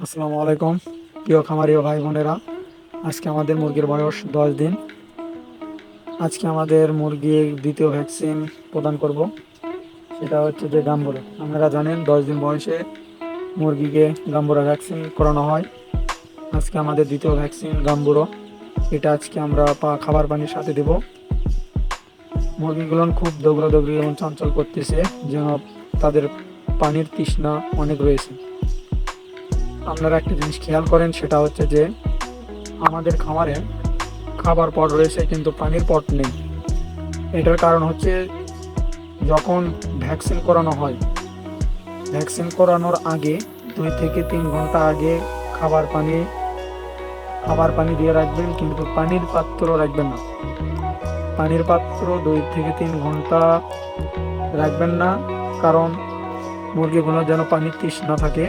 আসসালামু আলাইকুম। প্রিয় খামারি ও ভাই বোনেরা, আজকে আমাদের মুরগির বয়স দশ দিন। আজকে আমাদের মুরগির দ্বিতীয় ভ্যাকসিন প্রদান করব। সেটা হচ্ছে যে গাম্বুরা। আপনারা জানেন দশ দিন বয়সে মুরগিকে গাম্বুরা ভ্যাকসিন করানো হয়। আজকে আমাদের দ্বিতীয় ভ্যাকসিন গাম্বুরো। এটা আজকে আমরা পা খাবার পানির সাথে দেব। মুরগিগুলো খুব দৌড়া দৌড়ি এবং চঞ্চল করতেছে, যেন তাদের পানির তৃষ্ণা অনেক রয়েছে। আপনারা একটা জিনিস খেয়াল করেন, সেটা হচ্ছে যে আমাদের খামারে খাবার পট রয়েছে, কিন্তু পানির পট নেই। এটার কারণ হচ্ছে যখন ভ্যাকসিন করানো হয়, ভ্যাকসিন করানোর আগে দুই থেকে তিন ঘণ্টা আগে খাবার পানি খাবার পানি দিয়ে রাখবেন, কিন্তু পানির পাত্র রাখবেন না। পানির পাত্র দুই থেকে তিন ঘণ্টা রাখবেন না, কারণ মুরগিগুলো যেন পানির তৃষ্ণা থাকে,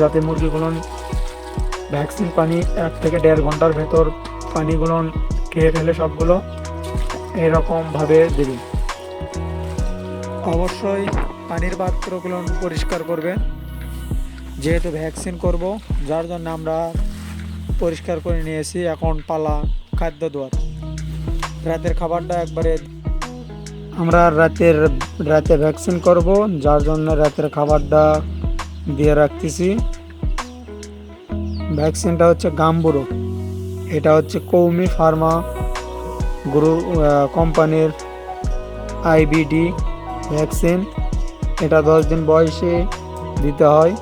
যাতে মুরগিগুলো ভ্যাকসিন পানি এক থেকে দেড় ঘণ্টার ভেতর পানিগুলো খেয়ে ফেলে সবগুলো এরকমভাবে দেবে। অবশ্যই পানির পাত্রগুলো পরিষ্কার করবেন। যেহেতু ভ্যাকসিন করব, যার জন্য আমরা পরিষ্কার করে নিয়েছি এখন পালা খাদ্য দেওয়ার রাতের খাবারটা একবারে আমরা রাতের, রাতে ভ্যাকসিন করব, যার জন্য রাতের খাবারটা দিয়ে রাখতেছি। ভ্যাকসিনটা হচ্ছে গাম্বুরো। এটা হচ্ছে কৌমি ফার্মা গ্রু কোম্পানির আইবিডি ভ্যাকসিন এটা দশ দিন বয়সে দিতে হয়।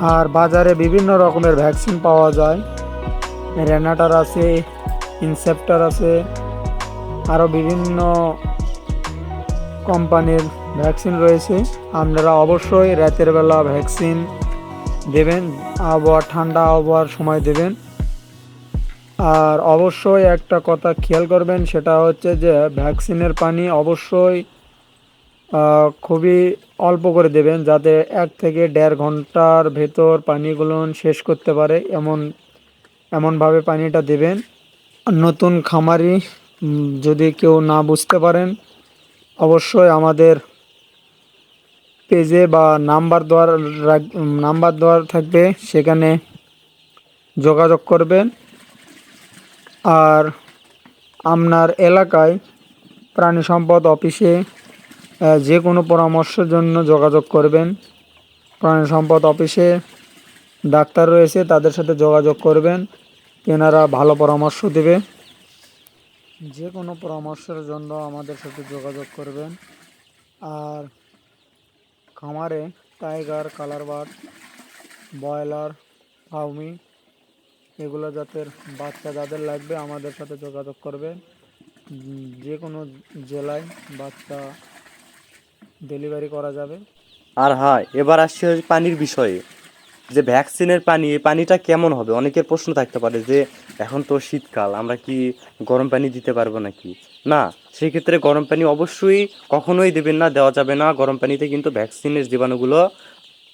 আর বাজারে বিভিন্ন রকমের ভ্যাকসিন পাওয়া যায়। রেনাটার আছে ইনসেপ্টার আছে। আরও বিভিন্ন কোম্পানির ভ্যাকসিন রয়েছে। আপনারা অবশ্যই রাতের বেলা ভ্যাকসিন দেবেন, আবহাওয়া, ঠান্ডা আবহাওয়ার সময় দেবেন। আর অবশ্যই একটা কথা খেয়াল করবেন, সেটা হচ্ছে যে ভ্যাকসিনের পানি অবশ্যই খুবই অল্প করে দেবেন, যাতে এক থেকে দেড় ঘণ্টার ভেতর পানিগুলো শেষ করতে পারে, এমন, এমনভাবে পানিটা দেবেন। নতুন খামারি যদি কেউ না বুঝতে পারেন, অবশ্যই আমাদের পেজে বা নাম্বার দেওয়ার নাম্বার দেওয়ার থাকবে, সেখানে যোগাযোগ করবেন। আর আপনার এলাকায় প্রাণী সম্পদ অফিসে যে কোনো পরামর্শের জন্য যোগাযোগ করবেন। প্রাণী সম্পদ অফিসে ডাক্তার রয়েছে, তাদের সাথে যোগাযোগ করবেন। তেনারা ভালো পরামর্শ দেবে। যে কোনো পরামর্শের জন্য আমাদের সাথে যোগাযোগ করবেন। আর খামারে tiger colour bird broiler Fayoumi এগুলো জাতের বাচ্চা যাদের লাগবে আমাদের সাথে যোগাযোগ করবেন। উম, যে কোনো জেলায় বাচ্চা ডেলিভারি করা যাবে। আর হ্যাঁ এবার আসছে পানির বিষয়ে। যে ভ্যাকসিনের পানি পানিটা কেমন হবে? অনেকের প্রশ্ন থাকতে পারে যে, এখন তো শীতকাল, আমরা কি গরম পানি দিতে পারব নাকি? না সেই ক্ষেত্রে গরম পানি অবশ্যই কখনোই দেবেন না, দেওয়া যাবে না। গরম পানিতে কিন্তু ভ্যাকসিনের জীবাণুগুলো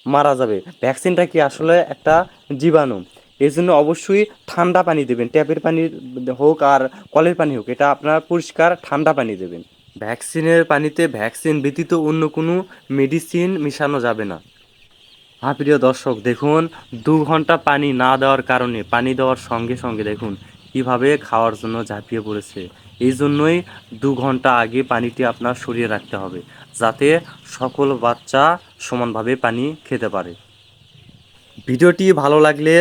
মারা যাবে। ভ্যাকসিনটা কি আসলে একটা জীবাণু? এই জন্য অবশ্যই ঠান্ডা পানি দেবেন। ট্যাপের পানি হোক আর কলের পানি হোক, এটা আপনার পরিষ্কার ঠান্ডা পানি দেবেন। ভ্যাকসিনের পানিতে ভ্যাকসিন ব্যতীত অন্য কোনো মেডিসিন মিশানো যাবে না। হ্যাঁ প্রিয় দর্শক, দেখুন, দু ঘণ্টা পানি না দেওয়ার কারণে, পানি দেওয়ার সঙ্গে সঙ্গে দেখুন, কীভাবে খাওয়ার জন্য ঝাঁপিয়ে পড়েছে। এই জন্যই দু ঘণ্টা আগে পানিটি আপনার সরিয়ে রাখতে হবে, যাতে সকল বাচ্চা সমানভাবে পানি খেতে পারে। ভিডিওটি ভালো লাগলে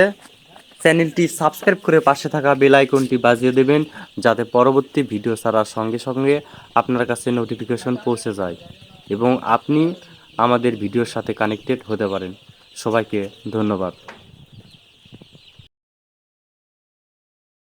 চ্যানেলটি সাবস্ক্রাইব করে পাশে থাকা বেল আইকনটি বাজিয়ে দেবেন, যাতে পরবর্তী ভিডিও ছাড়ার সঙ্গে সঙ্গে আপনার কাছে নোটিফিকেশন পৌঁছে যায় এবং আপনি আমাদের ভিডিওর সাথে কানেক্টেড হতে পারেন। সবাইকে ধন্যবাদ।